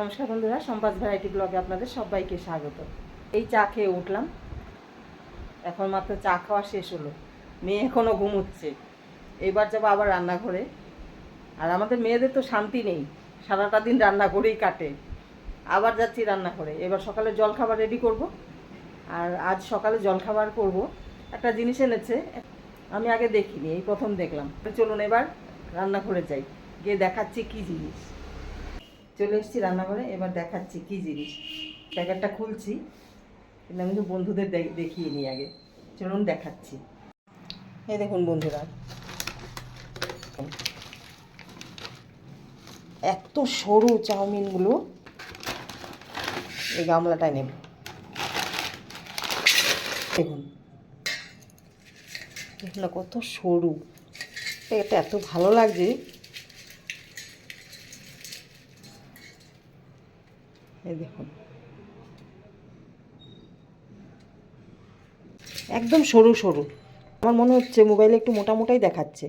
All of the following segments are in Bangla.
নমস্কার বন্ধুরা, সম্পাস ভ্যারাইটি ব্লগে আপনাদের সবাইকে স্বাগত। এই চা খেয়ে উঠলাম। এখন মাত্র চা খাওয়া শেষ হলো। মেয়ে এখনও ঘুমোচ্ছে। এবার যাব আবার রান্নাঘরে। আর আমাদের মেয়েদের তো শান্তি নেই। সারাটা দিন রান্না করেই কাটে। আবার যাচ্ছি রান্নাঘরে। এবার সকালে জলখাবার রেডি করব। আর আজ সকালে জলখাবার করব। একটা জিনিস এনেছে, আমি আগে দেখিনি, এই প্রথম দেখলাম। চলুন এবার রান্নাঘরে যাই। গিয়ে দেখাচ্ছি কী জিনিস। চলে এসেছি রান্নাঘরে, এবার দেখাচ্ছি কী জিনিস। প্যাকেটটা খুলছি, কিন্তু আমি বন্ধুদের দেখিয়ে নিই আগে। চলুন দেখাচ্ছি। এই দেখুন বন্ধুরা। এত সরু চাউমিনগুলো, এই গামলাটায় নেব। দেখুন। দেখুন কত সরু। এটা এত ভালো লাগছে। দেখুন। একদম সরু সরু। আমার মনে হচ্ছে মোবাইলে একটু মোটা মোটাই দেখাচ্ছে।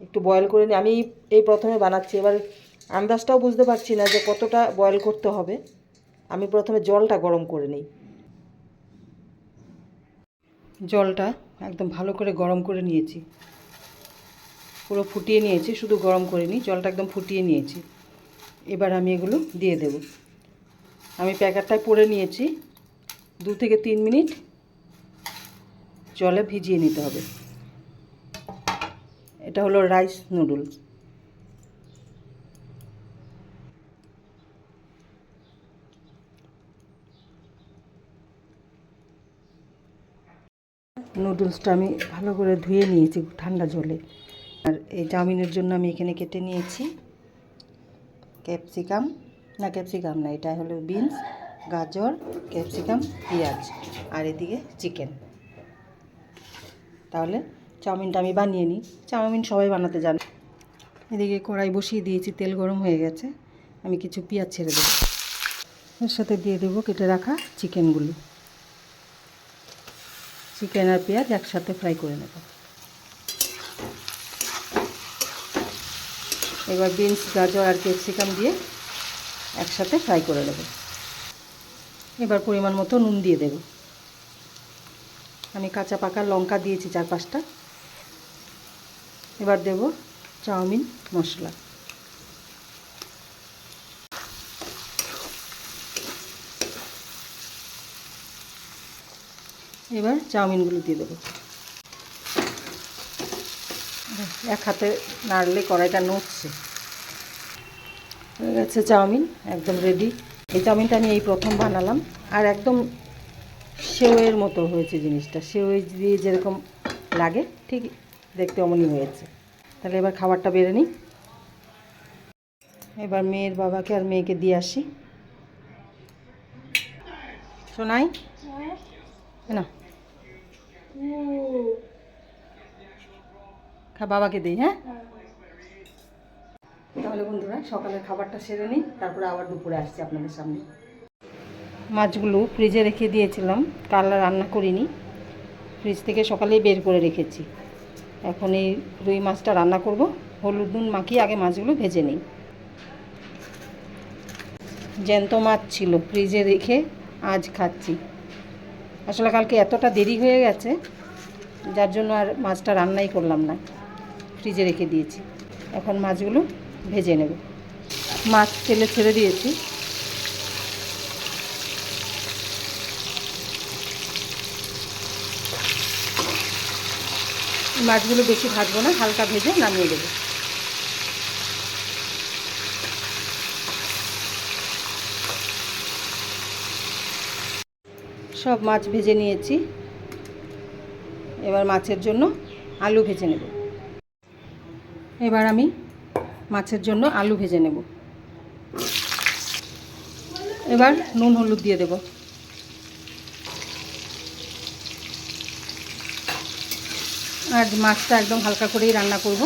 একটু বয়েল করে নিই আমি এই প্রথমে বানাচ্ছি। এবার আন্দাজটাও বুঝতে পারছি না যে কতটা বয়েল করতে হবে। আমি প্রথমে জলটা গরম করে নিই। জলটা একদম ভালো করে গরম করে নিয়েছি। পুরো ফুটিয়ে নিয়েছি, শুধু গরম করে নিই। জলটা একদম ফুটিয়ে নিয়েছি। এবার আমি এগুলো দিয়ে দেব। আমি প্যাকেটটায় পরে নিয়েছি। দু থেকে তিন মিনিট জলে ভিজিয়ে নিতে হবে। এটা হলো রাইস নুডল। নুডলসটা আমি ভালো করে ধুয়ে নিয়েছি ঠান্ডা জলে। আর এই চাউমিনের জন্য আমি এখানে কেটে নিয়েছি। ক্যাপসিকাম। না ক্যাপসিকাম না, এটা হলো বিনস, গাজর, ক্যাপসিকাম, পেঁয়াজ, আর এদিকে চিকেন। তাহলে চাউমিনটা আমি বানিয়ে নিই। চাউমিন সবাই বানাতে জানে। এদিকে কড়াই বসিয়ে দিয়েছি, তেল গরম হয়ে গেছে। আমি কিছু পেঁয়াজ ছেড়ে দেবো। এর সাথে দিয়ে দেবো কেটে রাখা চিকেনগুলো। চিকেন আর পেঁয়াজ একসাথে ফ্রাই করে নেব। এবার বিনস, গাজর আর ক্যাপসিকাম দিয়ে একসাথে ফ্রাই করে নেব। এবার পরিমাণ মতো নুন দিয়ে দেব। আমি কাঁচা পাকা লঙ্কা দিয়েছি চার পাঁচটা এবার দেব চাউমিন মশলা। এবার চাউমিনগুলো দিয়ে দেবো। এক হাতে নাড়লে কড়াইটা নড়ছে। হয়ে গেছে চাউমিন একদম রেডি এই চাউমিনটা আমি এই প্রথম বানালাম। আর একদম সেওয়ের মতো হয়েছে জিনিসটা। সেও দিয়ে যেরকম লাগে ঠিক দেখতে অমনই হয়েছে। তাহলে এবার খাবারটা বেড়ে নিই। এবার মেয়ের বাবাকে আর মেয়েকে দিয়ে আসি। শোনাই না বাবাকে দিই হ্যাঁ। তাহলে বন্ধুরা, সকালের খাবারটা সেরে নিই, তারপরে আবার দুপুরে আসছি আপনাদের সামনে। মাছগুলো ফ্রিজে রেখে দিয়েছিলাম, কাল রান্না করিনি। ফ্রিজ থেকে সকালেই বের করে রেখেছি। এখন এই রুই মাছটা রান্না করব, হলুদ নুন মাখিয়ে আগে মাছগুলো ভেজে নিই। জ্যান্ত মাছ ছিল, ফ্রিজে রেখে আজ খাচ্ছি। আসলে কালকে এতটা দেরি হয়ে গেছে, যার জন্য আর মাছটা রান্নাই করলাম না। ফ্রিজে রেখে দিয়েছি। এখন মাছগুলো ভেজে নেব। মাছ তেলে ছেড়ে দিয়েছি। মাছগুলো বেশি ভাজবো না, হালকা ভেজে নামিয়ে দেবো। সব মাছ ভেজে নিয়েছি। এবার মাছের জন্য আলু ভেজে নেব। এবার আমি মাছের জন্য আলু ভেজে নেব। এবার নুন হলুদ দিয়ে দেব। আর মাছটা একদম হালকা করেই রান্না করব।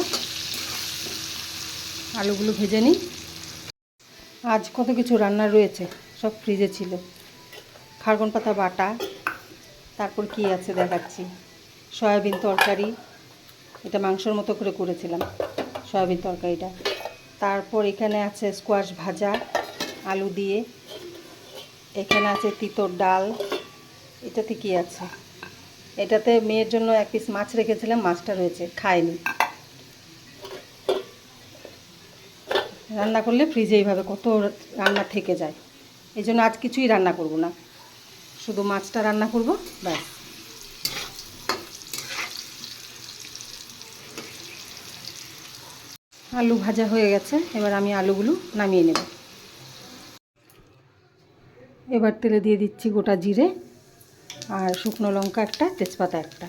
আলুগুলো ভেজে নিই। আজ কত কিছু রান্না রয়েছে, সব ফ্রিজে ছিল। খারগন পাতা বাটা, তারপর কি আছে দেখাচ্ছি। সয়াবিন তরকারি, এটা মাংসর মতো করে করেছিলাম, সয়াবিন তরকারিটা। তারপর এখানে আছে স্কোয়াশ ভাজা, আলু দিয়ে। এখানে আছে তিতর ডাল। এটাতে কি আছে? এটাতে মেয়ের জন্য এক পিস মাছ রেখেছিলাম, মাছটা রয়েছে, খায়নি। রান্না করলে ফ্রিজে এইভাবে কত রান্না থেকে যায়। এই জন্য আজ কিছুই রান্না করব না। শুধু মাছটা রান্না করব, ব্যাস। আলু ভাজা হয়ে গেছে, এবার আমি আলুগুলো নামিয়ে নেব। এবার তেলে দিয়ে দিচ্ছি গোটা জিরে আর শুকনো লঙ্কা একটা, তেজপাতা একটা।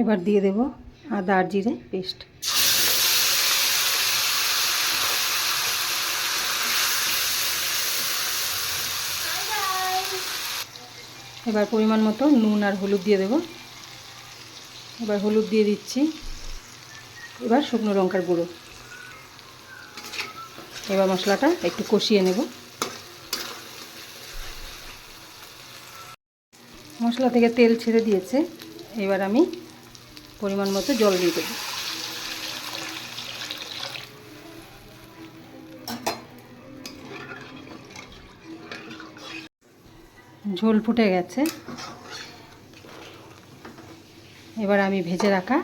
এবার দিয়ে দেব আদা আর জিরে পেস্ট। এবার পরিমাণ মতো নুন আর হলুদ দিয়ে দেব। এবার হলুদ দিয়ে দিচ্ছি। এবার শুকনো লঙ্কার গুঁড়ো। এবার মশলাটা একটু কষিয়ে নেব। মশলা থেকে তেল ছেড়ে দিয়েছে। এবার আমি পরিমাণ মতো জল দিয়ে দেবো। ঝোল ফুটে গেছে। এবার আমি ভেজে রাখা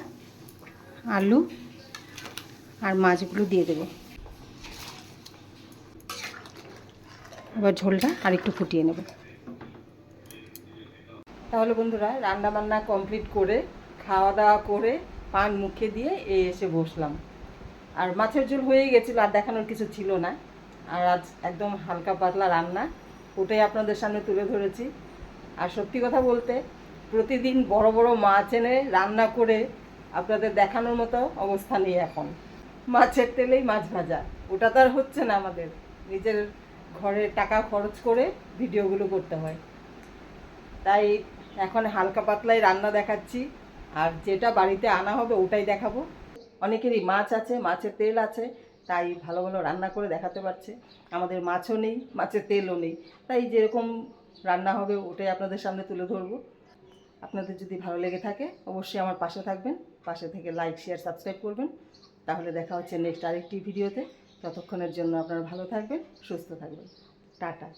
আলু আর মাছগুলো দিয়ে দেব। এবার ঝোলটা আর একটু ফুটিয়ে নেব। তাহলে বন্ধুরা রান্না বান্না কমপ্লিট করে খাওয়া দাওয়া করে, পান মুখে দিয়ে এই এসে বসলাম। আর মাছের ঝোল হয়ে গেছিল, আর দেখানোর কিছু ছিল না। আর আজ একদম হালকা পাতলা রান্না, ওটাই আপনাদের সামনে তুলে ধরেছি। আর সত্যি কথা বলতে প্রতিদিন বড় বড় মাছ এনে রান্না করে আপনাদের দেখানোর মতো অবস্থা নেই এখন। মাছের তেলেই মাছ ভাজা। ওটা তো আর হচ্ছে না আমাদের। নিজের ঘরে টাকা খরচ করে ভিডিওগুলো করতে হয়। তাই এখন হালকা পাতলাই রান্না দেখাচ্ছি। আর যেটা বাড়িতে আনা হবে ওটাই দেখাবো। অনেকেরই মাছ আছে, মাছের তেল আছে, তাই ভালো ভালো রান্না করে দেখাতে পারছে। আমাদের মাছও নেই, মাছের তেলও নেই। তাই যেরকম রান্না হবে ওটাই আপনাদের সামনে তুলে ধরবো। আপনাদের যদি ভালো লেগে থাকে, অবশ্যই আমার পাশে থাকবেন, পাশে থেকে লাইক শেয়ার সাবস্ক্রাইব করবেন। তাহলে দেখা হচ্ছে নেক্সট আরেকটি ভিডিওতে। ততক্ষণের জন্য আপনারা ভালো থাকবেন, সুস্থ থাকবেন। টাটা।